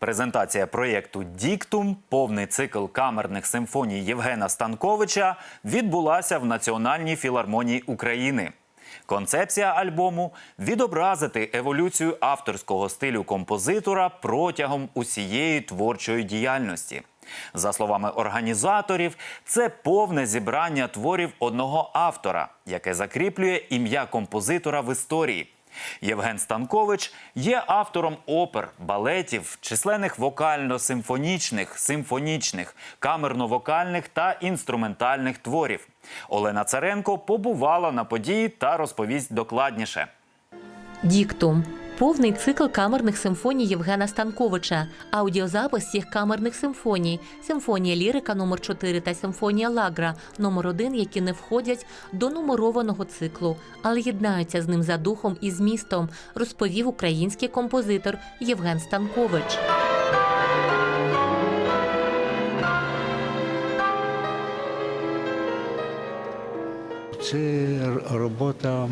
Презентація проєкту Діктум, повний цикл камерних симфоній Євгена Станковича, відбулася в Національній філармонії України. Концепція альбому відобразити еволюцію авторського стилю композитора протягом усієї творчої діяльності. За словами організаторів, це повне зібрання творів одного автора, яке закріплює ім'я композитора в історії. Євген Станкович є автором опер, балетів, численних вокально-симфонічних, симфонічних, камерно-вокальних та інструментальних творів. Олена Царенко побувала на події та розповість докладніше. Діктум повний цикл камерних симфоній Євгена Станковича, аудіозапис всіх камерних симфоній, симфонія лірика номер 4 та симфонія Лагра номер 1 які не входять до нумерованого циклу, але єднаються з ним за духом і змістом, розповів український композитор Євген Станкович. Це робота,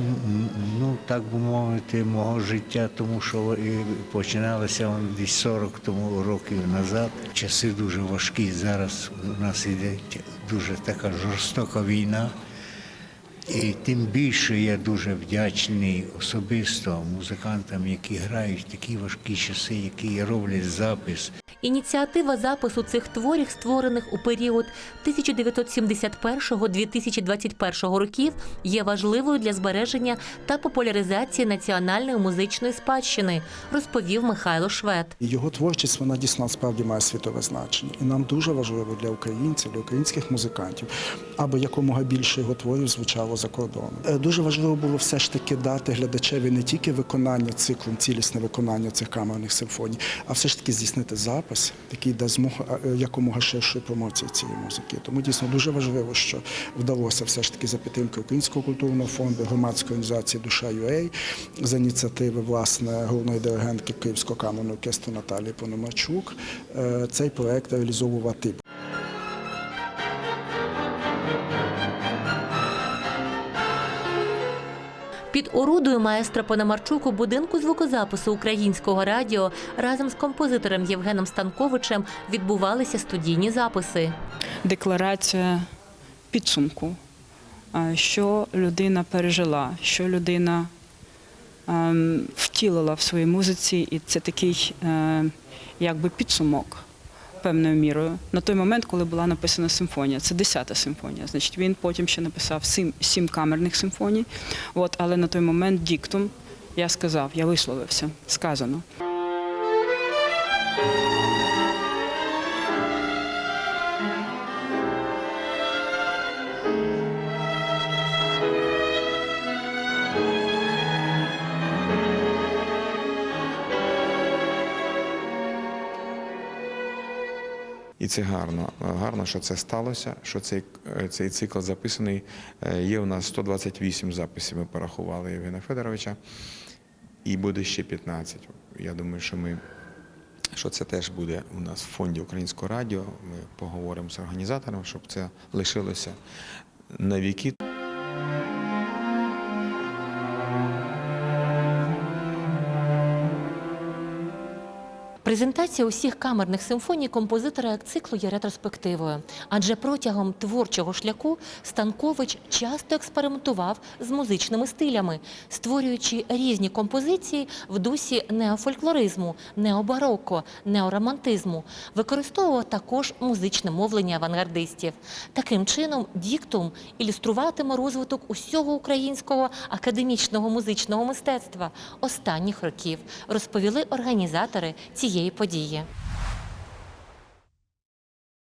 ну так би мовити, мого життя, тому що починалася десь 40 тому років назад. Часи дуже важкі. Зараз у нас іде дуже така жорстока війна. І тим більше я дуже вдячний особисто музикантам, які грають в такі важкі часи, які роблять запис. Ініціатива запису цих творів, створених у період 1971-2021 років, є важливою для збереження та популяризації національної музичної спадщини, розповів Михайло Швед. Його творчість вона дійсно насправді має світове значення. І нам дуже важливо для українців, для українських музикантів, аби якомога більше його творів звучало за кордоном. Е, Дуже важливо було все ж таки дати глядачеві не тільки виконання циклом, цілісне виконання цих камерних симфоній, а все ж таки здійснити запис, який дасть змогу е, якомога ширшої промоції цієї музики. Тому дійсно дуже важливо, що вдалося все ж таки за підтримки Українського культурного фонду, громадської організації Душа ЮЕЙ за ініціативи власне головної диригентки Київського камерного оркестру Наталії Пономарчук е, цей проект реалізовувати. Під орудою маестра Пономарчук будинку звукозапису українського радіо разом з композитором Євгеном Станковичем відбувалися студійні записи. декларація підсумку, що людина пережила, що людина ем, втілила в своїй музиці, і це такий е, якби підсумок. Певною мірою на той момент, коли була написана симфонія, це десята симфонія. Значить, він потім ще написав сім, сім камерних симфоній. От, але на той момент діктум я сказав, я висловився, сказано. І це гарно. Гарно, що це сталося, що цей, е, цей цикл записаний. Е, Є у нас 128 записів, ми порахували Євгена Федоровича, і буде ще 15. Я думаю, що ми. Що це теж буде у нас в фонді Українського радіо. Ми поговоримо з організатором, щоб це лишилося на віки. Презентація усіх камерних симфоній композитора як циклу є ретроспективою, адже протягом творчого шляху Станкович часто експериментував з музичними стилями, створюючи різні композиції в дусі неофольклоризму, необароко, неоромантизму, використовував також музичне мовлення авангардистів. Таким чином, діктум ілюструватиме розвиток усього українського академічного музичного мистецтва останніх років, розповіли організатори цієї події.